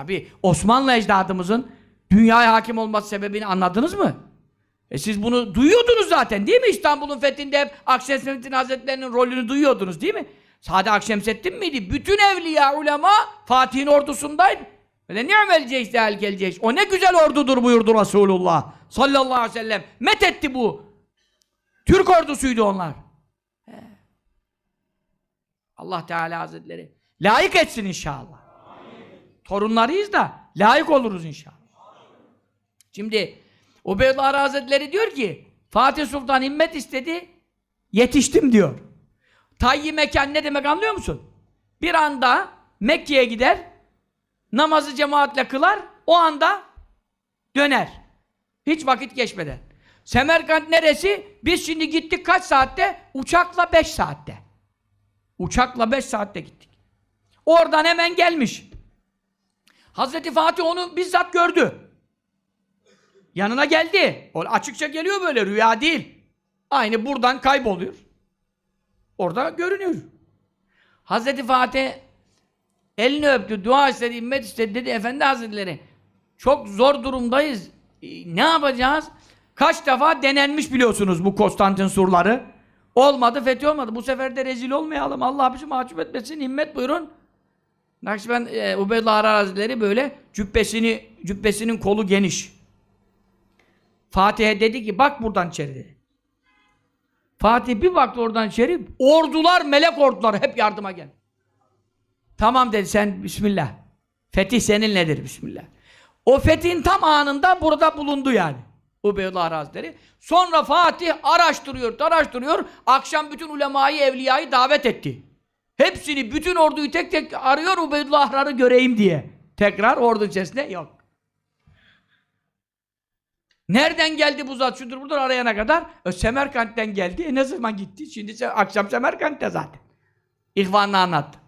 Tabi Osmanlı ecdadımızın dünyaya hakim olması sebebini anladınız mı? E siz bunu duyuyordunuz zaten değil mi? İstanbul'un fethinde hep Akşemseddin Hazretleri'nin rolünü duyuyordunuz değil mi? Sade Akşemseddin miydi? Bütün evliya ulema Fatih'in ordusundaydı. Öyle ni'mel ceyş del gelecek. O ne güzel ordudur buyurdu Resulullah sallallahu aleyhi ve sellem. Met etti bu. Türk ordusuydu onlar. Allah Teala Hazretleri layık etsin inşallah. Torunlarıyız da layık oluruz inşallah. Şimdi Ubeydullah Hazretleri diyor ki Fatih Sultan himmet istedi yetiştim diyor. Tayyi mekan ne demek anlıyor musun? Bir anda Mekke'ye gider namazı cemaatle kılar o anda döner. Hiç vakit geçmeden. Semerkant neresi? Biz şimdi gittik kaç saatte? Uçakla 5 saatte. Uçakla 5 saatte gittik. Oradan hemen gelmiş. Hazreti Fatih onu bizzat gördü. Yanına geldi. O açıkça geliyor böyle rüya değil. Aynı buradan kayboluyor. Orada görünüyor. Hazreti Fatih elini öptü, dua istedi, immet istedi dedi. Efendi Hazretleri çok zor durumdayız. Ne yapacağız? Kaç defa denenmiş biliyorsunuz bu Konstantin surları. Olmadı, fethi olmadı. Bu sefer de rezil olmayalım. Allah bizi mahcup etmesin. Himmet buyurun. Nakşibend e, Ubeydullah Arar Hazretleri böyle cübbesini, cübbesinin kolu geniş. Fatih'e dedi ki bak buradan içeri dedi. Fatih bir baktı oradan içeri. Ordular, melek orduları hep yardıma gel. Tamam dedi sen Bismillah. Fetih seninledir Bismillah. O fethin tam anında burada bulundu yani. Ubeydullah Hazretleri. Sonra Fatih araştırıyor, araştırıyor. Akşam bütün ulemayı, evliyayı davet etti. Hepsini, bütün orduyu tek tek arıyor Ubeydullah Ahrar'ı göreyim diye. Tekrar ordu içerisinde yok. Nereden geldi bu zat? Şudur budur arayana kadar. E, Semerkant'ten geldi. E ne zaman gitti? Şimdi akşam Semerkant'te zaten. İhvanına anlattı.